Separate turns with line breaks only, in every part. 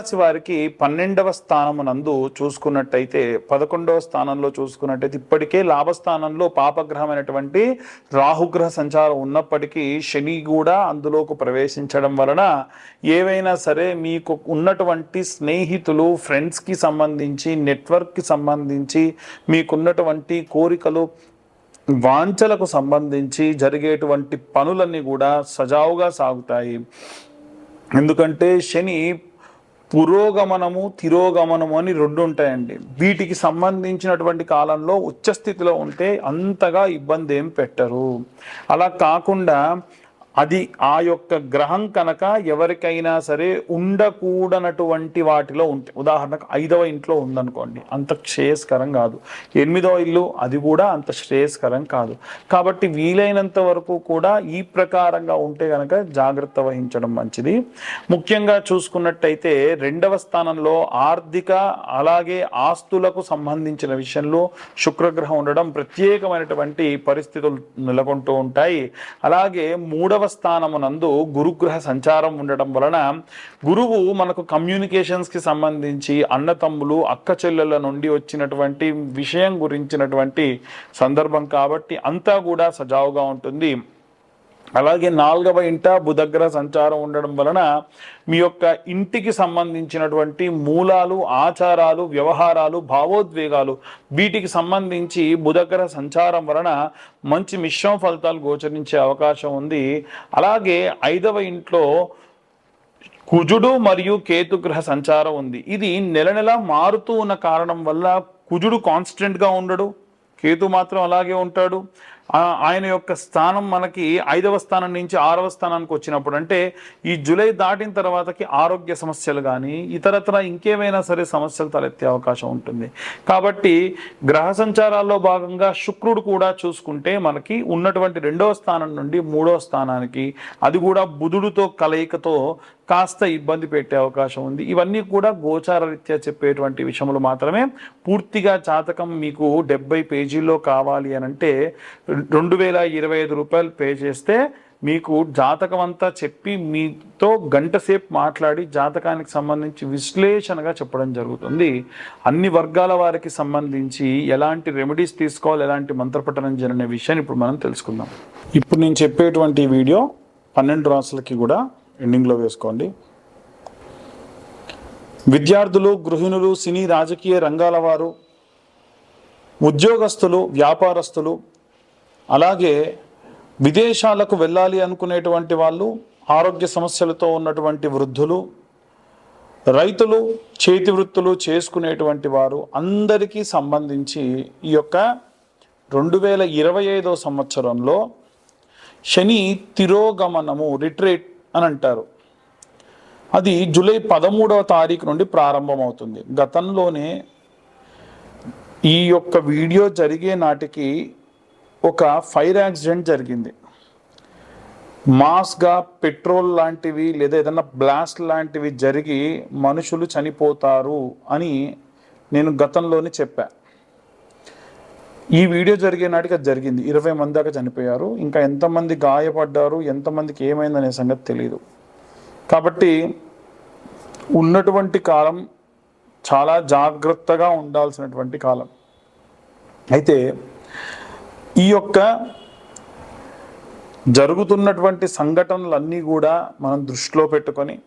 రాశి వారికి పన్నెండవ స్థానమునందు చూసుకున్నట్టయితే పదకొండవ స్థానంలో చూసుకున్నట్టయితే ఇప్పటికే లాభస్థానంలో పాపగ్రహమైనటువంటి రాహుగ్రహ సంచారం ఉన్నప్పటికీ శని కూడా అందులోకి ప్రవేశించడం వలన ఏవైనా సరే మీకు ఉన్నటువంటి స్నేహితులు ఫ్రెండ్స్కి సంబంధించి నెట్వర్క్కి సంబంధించి మీకున్నటువంటి కోరికలు వాంఛలకు సంబంధించి జరిగేటువంటి పనులన్నీ కూడా సజావుగా సాగుతాయి. ఎందుకంటే శని పురోగమనము తిరోగమనము అని రెండు ఉంటాయండి. వీటికి సంబంధించినటువంటి కాలంలో ఉచ్చస్థితిలో ఉంటే అంతగా ఇబ్బంది ఏం పెట్టరు. అలా కాకుండా అది ఆ యొక్క గ్రహం కనుక ఎవరికైనా సరే ఉండకూడనటువంటి వాటిలో ఉంటే ఉదాహరణకు ఐదవ ఇంట్లో ఉందనుకోండి అంత శ్రేయస్కరం కాదు. ఎనిమిదవ ఇల్లు అది కూడా అంత శ్రేయస్కరం కాదు. కాబట్టి వీలైనంత వరకు కూడా ఈ ప్రకారంగా ఉంటే కనుక జాగ్రత్త వహించడం మంచిది. ముఖ్యంగా చూసుకున్నట్టయితే రెండవ స్థానంలో ఆర్థిక అలాగే ఆస్తులకు సంబంధించిన విషయంలో శుక్రగ్రహం ఉండడం ప్రత్యేకమైనటువంటి పరిస్థితులు నెలకొంటూ ఉంటాయి. అలాగే మూడవ స్థానమునందు గురుగ్రహ సంచారం ఉండడం వలన గురువు మనకు కమ్యూనికేషన్స్కి సంబంధించి అన్నతమ్ములు అక్క చెల్లెల నుండి వచ్చినటువంటి విషయం గురించినటువంటి సందర్భం కాబట్టి అంతా కూడా సజావుగా ఉంటుంది. అలాగే నాలుగవ ఇంట బుధగ్రహ సంచారం ఉండడం వలన మీ యొక్క ఇంటికి సంబంధించినటువంటి మూలాలు ఆచారాలు వ్యవహారాలు భావోద్వేగాలు వీటికి సంబంధించి బుధగ్రహ సంచారం వలన మంచి మిశ్రమ ఫలితాలు గోచరించే అవకాశం ఉంది. అలాగే ఐదవ ఇంట్లో కుజుడు మరియు కేతు గ్రహ సంచారం ఉంది. ఇది నెల నెల మారుతూ ఉన్న కారణం వల్ల కుజుడు కాన్స్టెంట్గా ఉండడు. కేతు మాత్రం అలాగే ఉంటాడు. ఆయన యొక్క స్థానం మనకి ఐదవ స్థానం నుంచి ఆరవ స్థానానికి వచ్చినప్పుడు అంటే ఈ జూలై దాటిన తర్వాతకి ఆరోగ్య సమస్యలు కానీ ఇతరత్ర ఇంకేమైనా సరే సమస్యలు తలెత్తే అవకాశం ఉంటుంది. కాబట్టి గ్రహ సంచారాల్లో భాగంగా శుక్రుడు కూడా చూసుకుంటే మనకి ఉన్నటువంటి రెండవ స్థానం నుండి మూడవ స్థానానికి అది కూడా బుధుడితో కలయికతో కాస్త ఇబ్బంది పెట్టే అవకాశం ఉంది. ఇవన్నీ కూడా గోచారరీత్యా చెప్పేటువంటి విషయంలో మాత్రమే. పూర్తిగా జాతకం మీకు డెబ్బై పేజీల్లో కావాలి అని అంటే రెండు వేల ఇరవై ఐదు రూపాయలు పే చేస్తే మీకు జాతకం అంతా చెప్పి మీతో గంట సేపు మాట్లాడి జాతకానికి సంబంధించి విశ్లేషణగా చెప్పడం జరుగుతుంది. అన్ని వర్గాల వారికి సంబంధించి ఎలాంటి రెమెడీస్ తీసుకోవాలి ఎలాంటి మంత్రపఠనం జరిగిన విషయాన్ని ఇప్పుడు మనం తెలుసుకుందాం. ఇప్పుడు నేను చెప్పేటువంటి వీడియో పన్నెండు రాసులకి కూడా ఎండింగ్లో వేసుకోండి. విద్యార్థులు గృహిణులు సినీ రాజకీయ రంగాల వారు ఉద్యోగస్తులు వ్యాపారస్తులు అలాగే విదేశాలకు వెళ్ళాలి అనుకునేటువంటి వాళ్ళు ఆరోగ్య సమస్యలతో ఉన్నటువంటి వృద్ధులు రైతులు చేతి వృత్తులు చేసుకునేటువంటి వారు అందరికీ సంబంధించి ఈ యొక్క రెండు వేల ఇరవై ఐదో సంవత్సరంలో శని తిరోగమనము రిట్రేట్ అని అంటారు. అది జూలై పదమూడవ తారీఖు నుండి ప్రారంభమవుతుంది. గతంలోనే ఈ యొక్క వీడియో జరిగే నాటికి ఒక ఫైర్ యాక్సిడెంట్ జరిగింది. మాస్గా పెట్రోల్ లాంటివి లేదా ఏదైనా బ్లాస్ట్ లాంటివి జరిగి మనుషులు చనిపోతారు అని నేను గతంలోనే చెప్పాను ఈ వీడియో జరిగే నాటికి అది జరిగింది. ఇరవై మంది దాకా చనిపోయారు. ఇంకా ఎంతమంది గాయపడ్డారు? ఎంతమందికి ఏమైందనే సంగతి తెలియదు కాబట్టి ఉన్నటువంటి కాలం చాలా జాగ్రత్తగా ఉండాల్సినటువంటి కాలం. అయితే ఈ యొక్క జరుగుతున్నటువంటి సంఘటనలన్నీ కూడా మనం దృష్టిలో పెట్టుకొని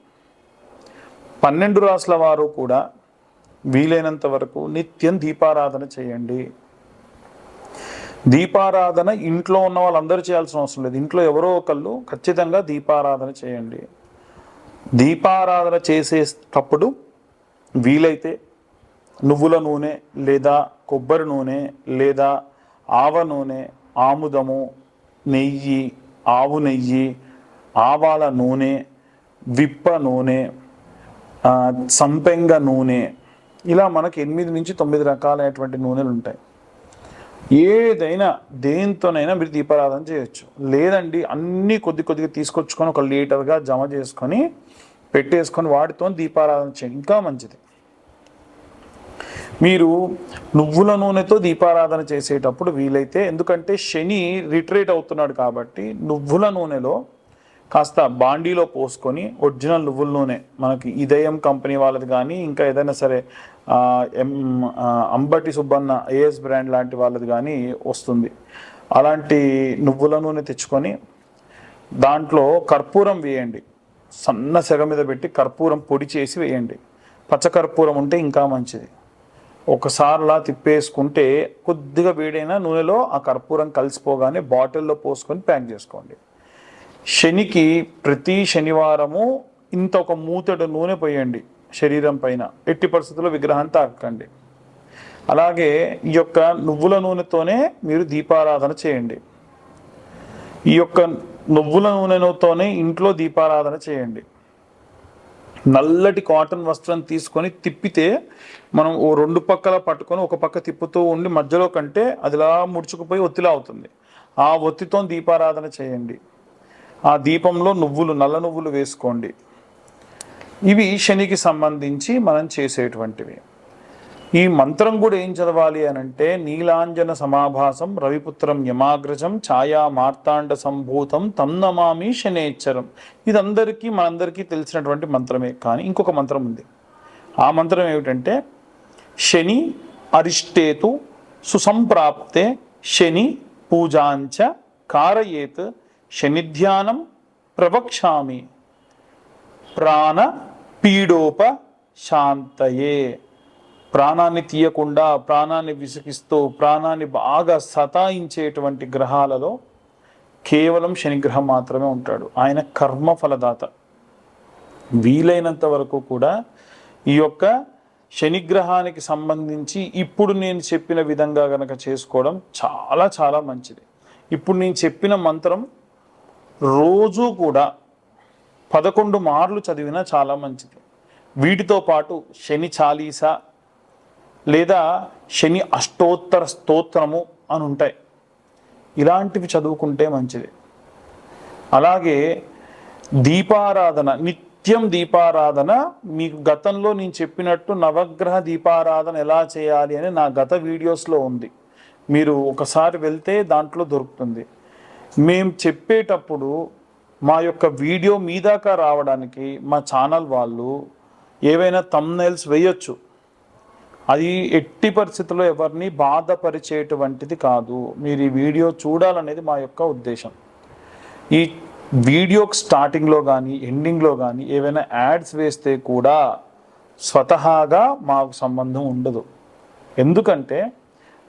పన్నెండు రాసుల వారు కూడా వీలైనంత వరకు నిత్యం దీపారాధన చేయండి. దీపారాధన ఇంట్లో ఉన్న వాళ్ళందరూ చేయాల్సిన అవసరం లేదు. ఇంట్లో ఎవరో ఒకళ్ళు ఖచ్చితంగా దీపారాధన చేయండి. దీపారాధన చేసేటప్పుడు వీలైతే నువ్వుల నూనె లేదా కొబ్బరి నూనె లేదా ఆవ నూనె ఆముదము నెయ్యి ఆవు నెయ్యి ఆవాల నూనె విప్ప నూనె సంపెంగ నూనె ఇలా మనకి ఎనిమిది నుంచి తొమ్మిది రకాలైనటువంటి నూనెలు ఉంటాయి ఏదైనా దేంతోనైనా మీరు దీపారాధన చేయొచ్చు. లేదండి అన్నీ కొద్ది కొద్దిగా తీసుకొచ్చుకొని ఒక లీటర్గా జమ చేసుకొని పెట్టేసుకొని వాటితో దీపారాధన చేయండి. ఇంకా మంచిది. మీరు నువ్వుల నూనెతో దీపారాధన చేసేటప్పుడు వీలైతే ఎందుకంటే శని రిట్రేట్ అవుతున్నాడు కాబట్టి నువ్వుల నూనెలో కాస్త బాండీలో పోసుకొని ఒరిజినల్ నువ్వుల నూనె మనకి ఇదయం కంపెనీ వాళ్ళది కానీ ఇంకా ఏదైనా సరే ఎం అంబటి సుబ్బన్న ఏఎస్ బ్రాండ్ లాంటి వాళ్ళది కానీ వస్తుంది. అలాంటి నువ్వుల నూనె తెచ్చుకొని దాంట్లో కర్పూరం వేయండి. సన్న సెగ మీద పెట్టి కర్పూరం పొడి చేసి వేయండి. పచ్చ కర్పూరం ఉంటే ఇంకా మంచిది. ఒకసారిలా తిప్పేసుకుంటే కొద్దిగా వేడైన నూనెలో ఆ కర్పూరం కలిసిపోగానే బాటిల్లో పోసుకొని ప్యాక్ చేసుకోండి. శనికి ప్రతి శనివారము ఇంత ఒక మూతడు నూనె పోయండి శరీరం పైన. ఎట్టి పరిస్థితుల్లో విగ్రహాన్ని తాకండి అలాగే ఈ యొక్క నువ్వుల నూనెతోనే మీరు దీపారాధన చేయండి. ఈ యొక్క నువ్వుల నూనెతోనే ఇంట్లో దీపారాధన చేయండి. నల్లటి కాటన్ వస్త్రం తీసుకొని తిప్పితే మనం ఓ రెండు పక్కల పట్టుకొని ఒక పక్క తిప్పుతూ ఉండి మధ్యలో కంటే అదిలా ముడుచుకుపోయి ఒత్తిలా అవుతుంది. ఆ ఒత్తితో దీపారాధన చేయండి. ఆ దీపంలో నువ్వులు నల్ల నువ్వులు వేసుకోండి. ఇవి శనికి సంబంధించి మనం చేసేటువంటివి. ఈ మంత్రం కూడా ఏం చదవాలి అని అంటే నీలాంజన సమాభాసం రవిపుత్రం యమాగ్రజం ఛాయా మార్తాండ సంభూతం తన్నమామి శనేచ్చరం. ఇది ఇదందరికీ మనందరికీ తెలిసినటువంటి మంత్రమే. కానీ ఇంకొక మంత్రం ఉంది. ఆ మంత్రం ఏమిటంటే శని అరిష్టేతు సుసంప్రాప్తే శని పూజాంచ కారయేత్ శనిధ్యానం ప్రవక్ష్యామి. ప్రాణ పీడోప శాంతయే. ప్రాణాన్ని తీయకుండా ప్రాణాన్ని విసిగిస్తూ ప్రాణాన్ని బాగా సతాయించేటువంటి గ్రహాలలో కేవలం శనిగ్రహం మాత్రమే ఉంటాడు. ఆయన కర్మ ఫలదాత. వీలైనంత వరకు కూడా ఈ యొక్క శనిగ్రహానికి సంబంధించి ఇప్పుడు నేను చెప్పిన విధంగా గనక చేసుకోవడం చాలా చాలా మంచిది. ఇప్పుడు నేను చెప్పిన మంత్రం రోజు కూడా పదకొండు మార్లు చదివినా చాలా మంచిది. వీటితో పాటు శని చాలీసా లేదా శని అష్టోత్తర స్తోత్రము అని ఉంటాయి. ఇలాంటివి చదువుకుంటే మంచిది. అలాగే దీపారాధన నిత్యం దీపారాధన మీకు గతంలో నేను చెప్పినట్టు నవగ్రహ దీపారాధన ఎలా చేయాలి అని నా గత వీడియోస్లో ఉంది. మీరు ఒకసారి వెళ్తే దాంట్లో దొరుకుతుంది. మేము చెప్పేటప్పుడు మా యొక్క వీడియో మీ దాకా రావడానికి మా ఛానల్ వాళ్ళు ఏవైనా తమ్నైల్స్ వేయొచ్చు. అది ఎట్టి పరిస్థితుల్లో ఎవరిని బాధపరిచేటువంటిది కాదు. మీరు ఈ వీడియో చూడాలనేది మా యొక్క ఉద్దేశం. ఈ వీడియో స్టార్టింగ్లో కానీ ఎండింగ్లో కానీ ఏవైనా యాడ్స్ వేస్తే కూడా స్వతహాగా మాకు సంబంధం ఉండదు. ఎందుకంటే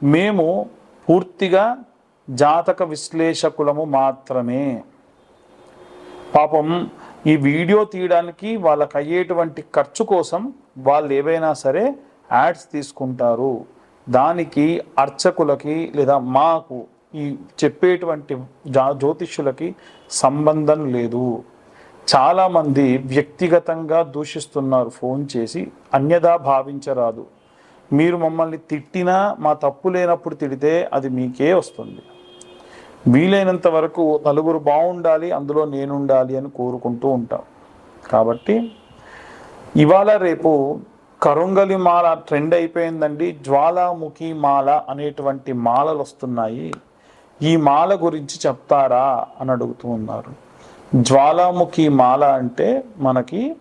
మేము పూర్తిగా జాతక విశ్లేషకులము మాత్రమే. పాపం ఈ వీడియో తీయడానికి వాళ్ళకి అయ్యేటువంటి ఖర్చు కోసం వాళ్ళు ఏవైనా సరే యాడ్స్ తీసుకుంటారు. దానికి అర్చకులకి లేదా మాకు ఈ చెప్పేటువంటి జా జ్యోతిష్యులకి సంబంధం లేదు. చాలామంది వ్యక్తిగతంగా దూషిస్తున్నారు ఫోన్ చేసి అన్యదా భావించరాదు. మీరు మమ్మల్ని తిట్టినా మా తప్పు లేనప్పుడు తిడితే అది మీకే వస్తుంది. వీలైనంత వరకు నలుగురు బాగుండాలి అందులో నేనుండాలి అని కోరుకుంటూ ఉంటాం. కాబట్టి ఇవాళ రేపు కరుంగలి మాల ట్రెండ్ అయిపోయిందండి. జ్వాలాముఖి మాల అనేటువంటి మాలలు వస్తున్నాయి. ఈ మాల గురించి చెప్తారా అని అడుగుతూ ఉన్నారు. జ్వాలాముఖి మాల అంటే మనకి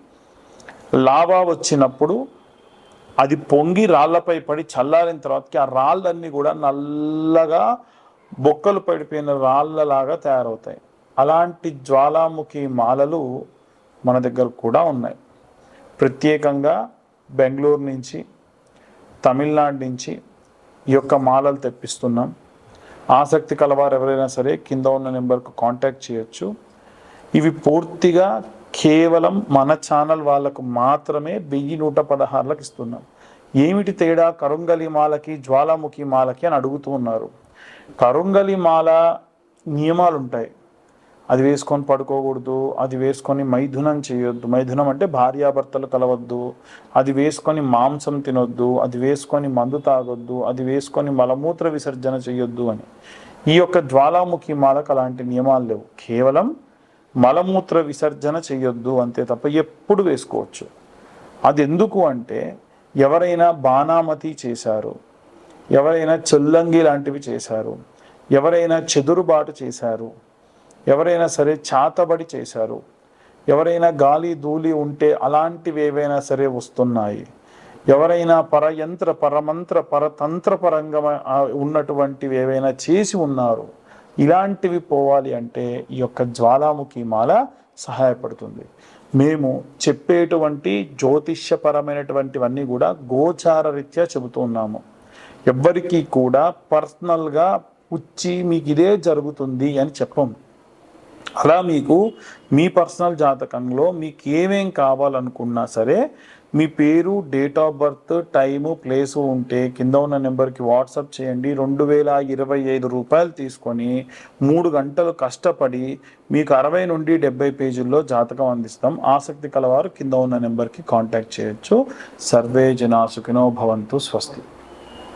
లావా వచ్చినప్పుడు అది పొంగి రాళ్ళపై పడి చల్లారిన తర్వాతకి ఆ రాళ్ళన్నీ కూడా నల్లగా బొక్కలు పడిపోయిన రాళ్ళలాగా తయారవుతాయి. అలాంటి జ్వాలాముఖి మాలలు మన దగ్గర కూడా ఉన్నాయి. ప్రత్యేకంగా బెంగళూరు నుంచి తమిళనాడు నుంచి ఈ యొక్క మాలలు తెప్పిస్తున్నాం. ఆసక్తి కలవారు ఎవరైనా సరే కింద ఉన్న నెంబర్కు కాంటాక్ట్ చేయొచ్చు. ఇవి పూర్తిగా కేవలం మన ఛానల్ వాళ్ళకు మాత్రమే వెయ్యి నూట పదహారులకు ఇస్తున్నాం. ఏమిటి తేడా? కరుంగలి మాలకి జ్వాలాముఖి మాలకి అని అడుగుతూ ఉన్నారు. కరుంగలి మాల నియమాలు ఉంటాయి అది వేసుకొని పడుకోకూడదు అది వేసుకొని మైథునం చేయొద్దు. మైథునం అంటే భార్యాభర్తలు కలవద్దు. అది వేసుకొని మాంసం తినొద్దు అది వేసుకొని మందు తాగొద్దు అది వేసుకొని మలమూత్ర విసర్జన చేయొద్దు అని. ఈ యొక్క జ్వాలాముఖి మాలకు అలాంటి నియమాలు లేవు. కేవలం మలమూత్ర విసర్జన చేయొద్దు అంతే తప్ప ఎప్పుడు వేసుకోవచ్చు. అది ఎందుకు అంటే ఎవరైనా బాణామతి చేశారు ఎవరైనా చొల్లంగి లాంటివి చేశారు ఎవరైనా చెదురుబాటు చేశారు ఎవరైనా సరే చాతబడి చేశారు ఎవరైనా గాలి ధూళి ఉంటే అలాంటివి ఏవైనా సరే వస్తున్నాయి ఎవరైనా పరయంత్ర పరమంత్ర పరతంత్ర పరంగా ఉన్నటువంటివి ఏవైనా చేసి ఉన్నారు ఇలాంటివి పోవాలి అంటే ఈ యొక్క జ్వాలాముఖి మాల సహాయపడుతుంది. మేము చెప్పేటువంటి జ్యోతిష్యపరమైనటువంటివన్నీ కూడా గోచార రీత్యా చెబుతున్నాము ఎవ్వరికీ కూడా పర్సనల్గా వచ్చి మీకు ఇదే జరుగుతుంది అని చెప్పం. అలా మీకు మీ పర్సనల్ జాతకంలో మీకు ఏమేం కావాలనుకున్నా సరే మీ పేరు date of birth time place ఉంటే కింద ఉన్న నెంబర్కి వాట్సాప్ చేయండి. రెండు వేల ఇరవై ఐదు రూపాయలు తీసుకొని మూడు గంటలు కష్టపడి మీకు అరవై నుండి డెబ్బై పేజీల్లో జాతకం అందిస్తాం. ఆసక్తి కలవారు కింద ఉన్న నెంబర్కి కాంటాక్ట్ చేయొచ్చు. సర్వే జనాసుకినో భవంతు స్వస్తి.